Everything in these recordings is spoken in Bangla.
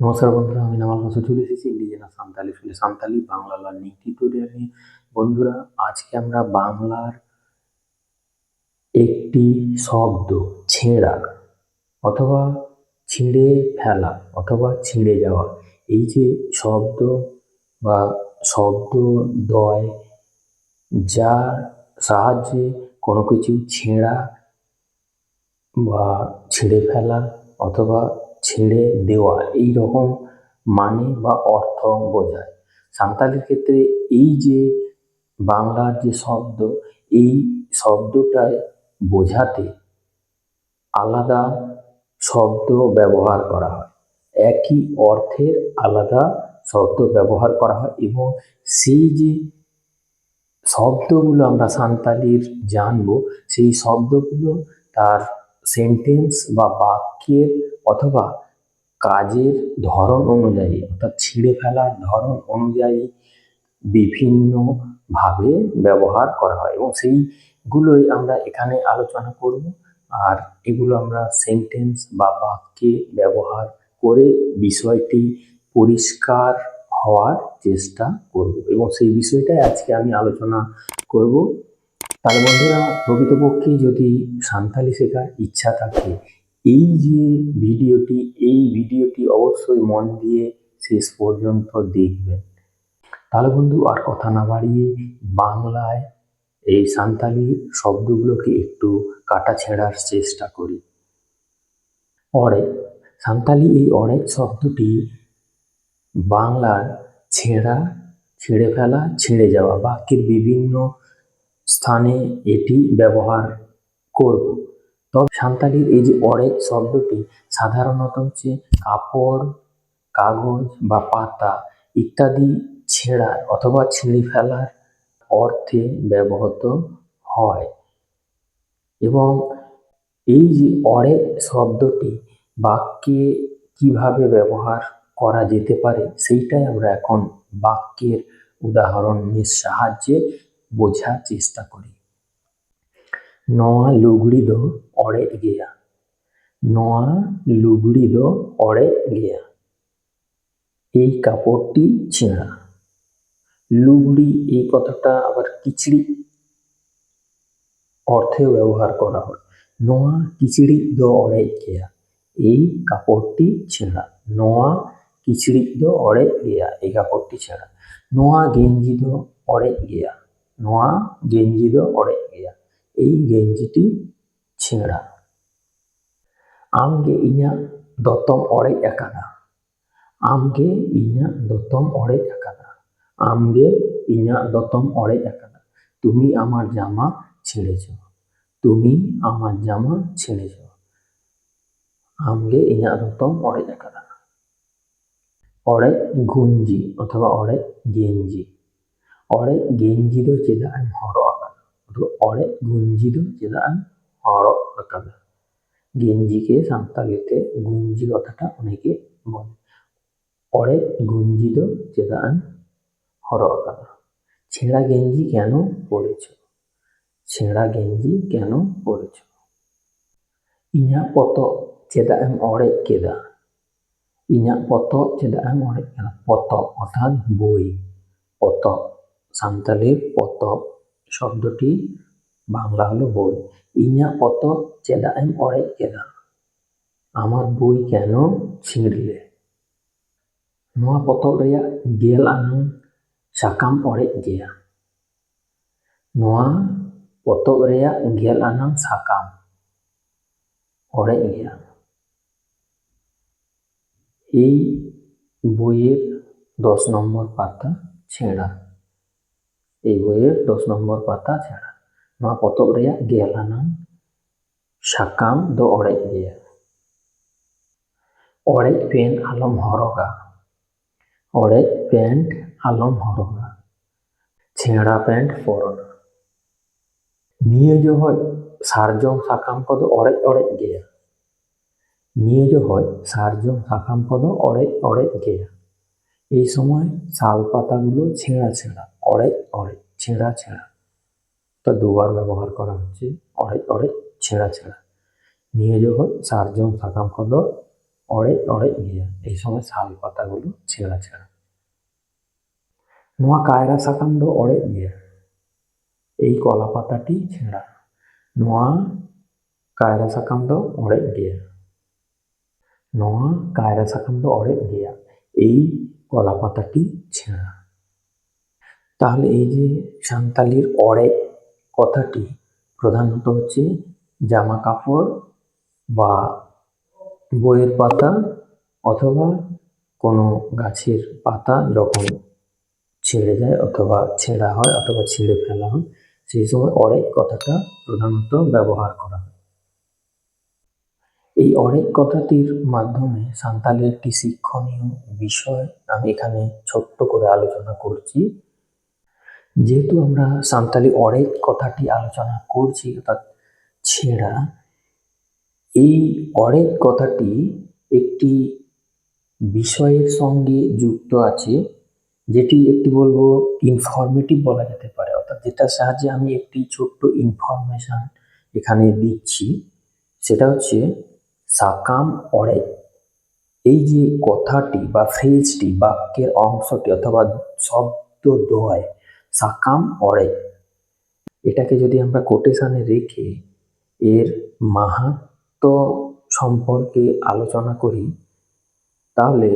নমস্কার বন্ধুরা, আমি নামাল হাসা চলে এসেছি। ইন্ডিজেনা সান্তালি শুনে সান্তালি, বাংলা লার্নিং টিউটোরিয়াল নিয়ে। বন্ধুরা, আজকে আমরা বাংলার একটি শব্দ, ছেঁড়া অথবা ছিঁড়ে ফেলা অথবা ছিঁড়ে যাওয়া। এই যে শব্দ বা শব্দ দয়, যার সাহায্যে কোনো কিছু ছেঁড়া বা ছিঁড়ে ফেলা অথবা ছেড়ে দেওয়া, এই রকম মানে বা অর্থ বোঝায়। সাঁওতালির ক্ষেত্রে এই যে বাংলার যে শব্দ, এই শব্দটায় বোঝাতে আলাদা শব্দ ব্যবহার করা হয়। একই অর্থের আলাদা শব্দ ব্যবহার করা হয় এবং সেই যে শব্দগুলো আমরা সাঁওতালির জানব, সেই শব্দগুলো তার সেন্টেন্স বা বাক্যের অথবা কাজের ধরন অনুযায়ী, অর্থাৎ ছিঁড়ে ফেলার ধরন অনুযায়ী বিভিন্নভাবে ব্যবহার করা হয়। এবং সেইগুলোই আমরা এখানে আলোচনা করব। আর এগুলো আমরা সেন্টেন্স বা বাক্যে ব্যবহার করে বিষয়টি পরিষ্কার হওয়ার চেষ্টা করব। এবং সেই বিষয়টাই আজকে আমি আলোচনা করব। তাহলে বন্ধুরা প্রকৃতপক্ষে যদি সান্তালি শেখার ইচ্ছা থাকে, এই যে ভিডিওটি, এই ভিডিওটি অবশ্যই মন দিয়ে শেষ পর্যন্ত দেখবেন। তাহলে বন্ধু, আর কথা না বাড়িয়ে বাংলায় এই সান্তালি শব্দগুলোকে একটু কাটা ছেঁড়ার চেষ্টা করি। অরে, সান্তালি এই অড়ে শব্দটি বাংলার ছেঁড়া, ছেড়ে ফেলা, ছেড়ে যাওয়া, বাক্যের বিভিন্ন স্থানে এটি ব্যবহার করব। তবে সাঁওতালির এই যে অরেজ শব্দটি সাধারণত হচ্ছে কাপড়, কাগজ বা পাতা ইত্যাদি ছেঁড়া অথবা ছিঁড়ে ফেলার অর্থে ব্যবহৃত হয় এবং এই যে অরে শব্দটি বাক্যে কীভাবে ব্যবহার করা যেতে পারে সেইটাই আমরা এখন বাক্যের উদাহরণের সাহায্যে বোঝার চেষ্টা করি। নয়া লুগড়ি দো অড়ে গেয়া। নয়া লুগড়ি দো অড়ে গেয়া। এই কাপড়টি ছেঁড়া লুগড়ি এই কথাটা আবার কিচড়ি অর্থেও ব্যবহার করা হয়। নোয়া কিচড়ি দো অড়ে গেয়া। এই কাপড়টি ছেঁড়া নোয়া কিচড়ি দো অড়ে গেয়া। এই কাপড়টি ছেঁড়া নোয়া গেঞ্জি দো অড়ে গেয়া। ᱱᱚᱣᱟ ᱜᱮᱧᱡᱤ ᱫᱚ ᱚᱲᱮᱡ ᱜᱮᱭᱟ ᱤᱧ ᱜᱮᱧᱡᱤᱴᱤ ᱪᱷᱮᱸᱲᱟ ᱟᱢᱜᱮ ᱤᱧᱟᱹᱜ ᱫᱚᱛᱚᱢ ᱚᱲᱮᱡ ᱟᱠᱟᱫᱟ ᱟᱢᱜᱮ ᱤᱧᱟᱹᱜ ᱫᱚᱛᱚᱢ ᱚᱲᱮᱡ ᱟᱠᱟᱫᱟ আমগে ইনা দতম অরে একাদা তুমি আমার জামা ছেড়েছ তুমি আমার জামা ছেড়েছ আমগে ইনা দতম অরে একাদা অরে গুঞ্জি অথবা অরে গেঞ্জি 어레 겐지도 제단 허러하다. অরে গুঞ্জিত যেদান হর আকাবে গেঞ্জিকে সাঁওতালিতে গুঞ্জি কথাটা অনেকে বলে। অরে গুঞ্জিত যেদান হর আকাবে ছেঁড়া গেঞ্জি কেন পড়েছ ছেঁড়া গেঞ্জি কেন পড়েছ ইয়া পত চেদা এম অরে কেদা? ইয়া পত চেদা এম অরে কেদা? পত অর্থাৎ বই। পত সান্তালি পতক শব্দটি বাংলা হলো বই। ইঞা পতক চেদা এম অরেক কেদা। আমার বই কেন ছিঁড়লে ᱱᱚᱣᱟ ᱯᱚᱛᱚᱵ রেয়া গেল ᱟᱱᱟᱝ সাকাম ᱚᱲᱮᱡ গেয়া। ᱱᱚᱣᱟ ᱯᱚᱛᱚᱵ রেয়া গেল ᱟᱱᱟᱝ সাকাম অড়েজ গেয়া। এই বইয়ের দশ নম্বর পাতা ছেঁড়া। এই বইয়ের দশ নম্বর পাতা ছেঁড়া ᱱᱚᱣᱟ ᱯᱚᱛᱚᱵ ᱨᱮᱭᱟᱜ ᱜᱮᱞ ᱟᱱᱟᱜ ᱥᱟᱠᱟᱢ ᱫᱚ ᱚᱲᱮᱡ ᱜᱮᱭᱟ ᱚᱲᱮᱡ ᱯᱮᱱᱴ ᱟᱞᱚᱢ ᱦᱚᱨᱚᱜᱟ ᱚᱲᱮᱡ ᱯᱮᱱᱴ ᱟᱞᱚᱢ ᱦᱚᱨᱚᱜᱟ ছেঁড়া প্যান্ট পরো না নিয়ে জহoj সারজম সাকাম কদো অড়েজ অড়েজ গেয়া নিয়ে জহoj সারজম সাকাম কদো অড়েজ অড়েজ গেয়া এই সময় শাল পাতাগুলো ছেঁড়া ছেঁড়া অড়েজ অড়েজ ছেঁড়া ছেঁড়া। তা দুবার ব্যবহার করা হচ্ছে অড়েজ অড়েজ ছেঁড়া ছেঁড়া। নিয়ে যখন সারজম সাকাম কদ অড়ে অড়ে গিয়া এই সময় শাল পাতাগুলো ছেঁড়া ছেঁড়া। নোয়া কায়রা সাকাম দো গিয়া এই কলা পাতাটি ছেঁড়া। নোয়া কায়রা সাকাম দো অড়ে গিয়া নোয়া কায়রা সাকাম দো অড়ে গিয়া এই কলা পাতাটি ছেঁড়া। তাহলে এই যে সান্তালির অড়ে কথাটি, প্রধানত হচ্ছে জামা কাপড় বা বইয়ের পাতা অথবা কোনো গাছের পাতা যখন ছেড়ে যায় অথবা ছেঁড়া হয় অথবা ছিঁড়ে ফেলা হয়, সেই সময় অরেক কথাটা প্রধানত ব্যবহার করা হয়। এই অনেক কথাটির মাধ্যমে সান্তালের একটি শিক্ষণীয় বিষয় আমি এখানে ছোট্ট করে আলোচনা করছি। যেহেতু আমরা সান্তালি অনেক কথাটি আলোচনা করছি, অর্থাৎ ছেঁড়া, এই অনেক কথাটি একটি বিষয়ের সঙ্গে যুক্ত আছে, যেটি একটি বলব ইনফরমেটিভ বলা যেতে পারে, অর্থাৎ যেটার সাহায্যে আমি একটি ছোট্ট ইনফরমেশন এখানে দিচ্ছি। সেটা হচ্ছে সাকাম অরেক এই যে কথাটি বা ফ্রেজটি, বাক্যের অংশটি অথবা শব্দ দয় সাকাম অরেক এটাকে যদি আমরা কোটেশানে রেখে এর মাহাত্ম সম্পর্কে আলোচনা করি, তাহলে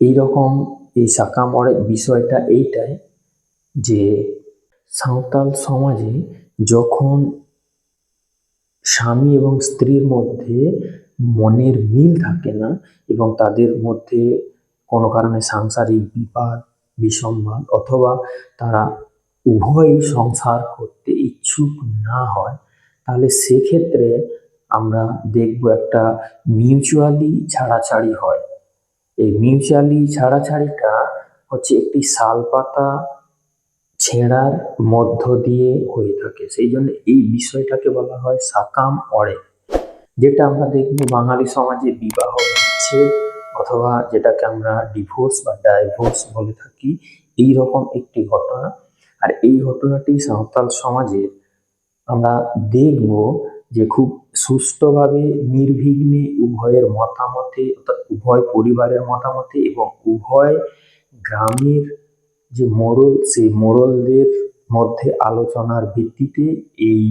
এই রকম এই বিষয়টা এইটাই যে সাঁওতাল সমাজে যখন স্বামী এবং স্ত্রীর মধ্যে মনের মিল থাকে না এবং তাদের মধ্যে কোনো কারণে সাংসারিক বিবাদ বিসম্বাদ অথবা তারা উভয়ই সংসার করতে ইচ্ছুক না হয়, তাহলে সেক্ষেত্রে আমরা দেখব একটা মিউচুয়ালি ছাড়াছাড়ি হয়। এই মিউচুয়ালি ছাড়াছাড়িটা হচ্ছে একটি শাল পাতা ছেঁড়ার মধ্য দিয়ে হয়ে থাকে। সেই জন্য এই বিষয়টাকে বলা হয় সাকাম অড়ে। যেটা আমরা দেখব বাঙালি সমাজে বিবাহ, বিচ্ছেদ অথবা যেটাকে আমরা ডিভোর্স বা ডাইভোর্স বলে থাকি, এই রকম একটি ঘটনা। আর এই ঘটনাটি সাঁওতাল সমাজে আমরা দেখব যে খুব সুষ্ঠুভাবে নির্বিঘ্নে উভয়ের মতামতে অর্থাৎ উভয় পরিবারের মতামতে এবং উভয় গ্রামের যে মোড়ল, সেই মোড়লদের মধ্যে আলোচনার ভিত্তিতে এই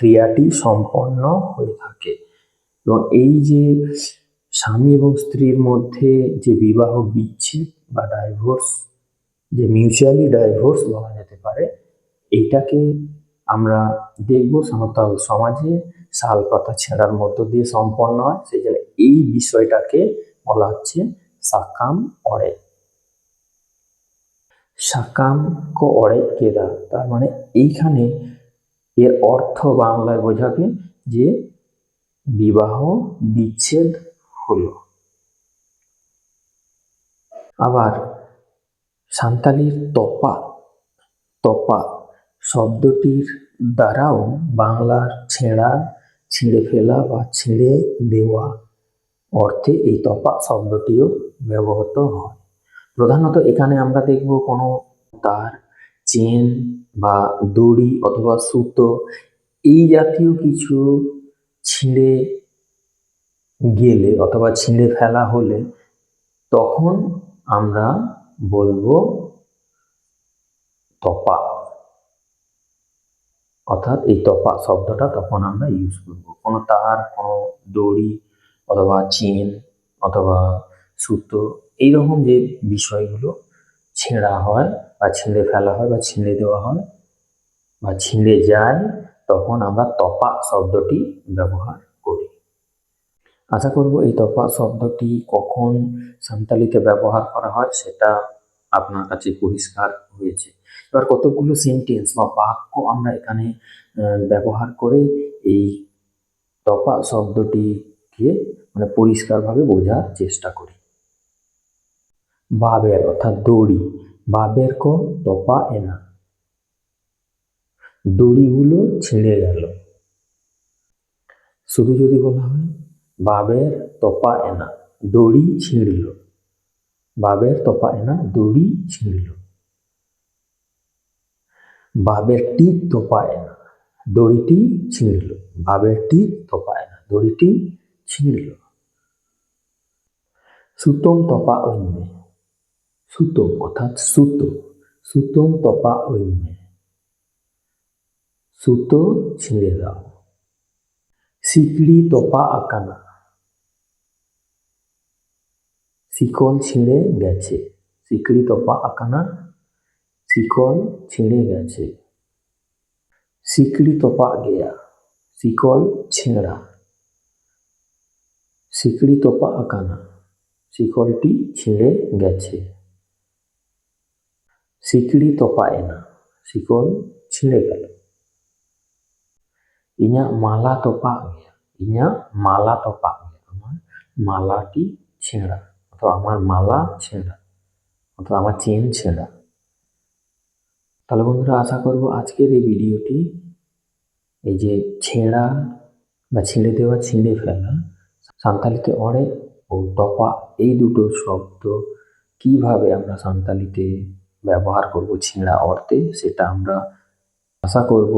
ক্রিয়াটি সম্পন্ন হয়ে থাকে। এবং এই যে স্বামী এবং স্ত্রীর মধ্যে যে বিবাহ বিচ্ছেদ বা ডাইভোর্স যে মিউচুয়ালি ডাইভোর্স বলা যেতে পারে এইটাকে আমরা দেখব সাঁওতাল সমাজে শাল পাতা ছেঁড়ার মধ্য দিয়ে সম্পন্ন হয়, সেই জন্য এই বিষয়টাকে বলা হচ্ছে সাকাম অরে সাকাম ক অড়ে কেদা, তার মানে এইখানে এর অর্থ বাংলায় বোঝাবে যে বিবাহ বিচ্ছেদ হলো। আবার সান্তালির তপা তপা শব্দটির দ্বারাও বাংলার ছেঁড়া, ছিঁড়ে ফেলা বা ছিঁড়ে দেওয়া অর্থে এই তপা শব্দটিও ব্যবহৃত হয়। প্রধানত এখানে আমরা দেখব কোনো তার, চেন বা দড়ি অথবা সুতো, এই জাতীয় কিছু ছিঁড়ে গেলে অথবা ছিঁড়ে ফেলা হলে তখন আমরা বলব তপা। অর্থাৎ এই তপা শব্দটা তখন আমরা ইউজ করব। কোনো তার, কোনো দড়ি অথবা চেন অথবা সুতো, এইরকম যে বিষয়গুলো ছেঁড়া হয় বা ছিঁড়ে ফেলা হয় বা ছিঁড়ে দেওয়া হয় বা ছিঁড়ে যায়, তখন আমরা তপা শব্দটি ব্যবহার করি। আশা করব এই তপা শব্দটি কখন সান্তালিতে ব্যবহার করা হয় সেটা আপনার কাছে পরিষ্কার হয়েছে। এবার কতগুলো সেন্টেন্স বা বাক্য আমরা এখানে ব্যবহার করে এই তপা শব্দটিকে মানে পরিষ্কারভাবে বোঝার চেষ্টা করি। বাবের, অর্থাৎ দড়ি। বাবের কো তপা এনা। দড়িগুলো ছিঁড়ে গেল। শুধু যদি বলা হয়, বাবের তপা এনা, দড়ি ছিঁড়ল। বাবের তপা এনা, দড়ি ছিঁড়ল। বাবের টিক তোপায় না দড়িটি ছিঁড়ল। বাবের টিক তোপায় না দড়িটি ছিঁড়ল। সুতোম তপা ঐন্যে সুতোম অর্থাৎ সুতো সুতোম তপা ঐন্যে সুতো ছিঁড়ে দাও সিকড়ি তপা আকানা শিকল ছিঁড়ে গেছে সিকড়ি তপা আকানা শিকল ছিঁড়ে গেছে সিকড়ি তপা গেয়া শিকল ছেঁড়া সিকড়ি তপা আকানা শিকলটি ছিঁড়ে গেছে সিকড়ি তপা এনা শিকল ছিঁড়ে গেল। ইঞাᱜ মালা তপা গেয়া মালা তপা গেয়া আমার মালাটি ছেঁড়া, অথবা আমার মালা ছেঁড়া, অথবা আমার চেন ছেঁড়া। তাহলে বন্ধুরা, আশা করব আজকের এই ভিডিওটি এই যে ছেঁড়া বা ছিঁড়ে দেওয়া, ছিঁড়ে ফেলা, সান্তালিতে অড়ে ও তপা এই দুটো শব্দ কীভাবে আমরা সান্তালিতে ব্যবহার করব ছেঁড়া অর্থে, সেটা আমরা আশা করব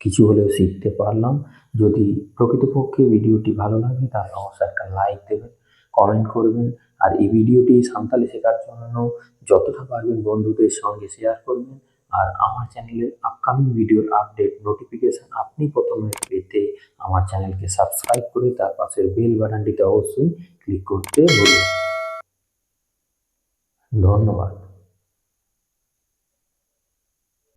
কিছু হলেও শিখতে পারলাম। যদি প্রকৃতপক্ষে ভিডিওটি ভালো লাগে, তাহলে অবশ্যই একটা লাইক দেবেন কমেন্ট করবেন। আর এই ভিডিওটি সান্তালি শেখার জন্য যতটা পারবেন বন্ধুদের সঙ্গে শেয়ার করবেন। আর আমার চ্যানেলের আপকামিং ভিডিওর আপডেট নোটিফিকেশান আপনি প্রথমে পেতে আমার চ্যানেলকে সাবস্ক্রাইব করে তার পাশের বেল বাটনটিতে অবশ্যই ক্লিক করতে ভুলবেন ধন্যবাদ।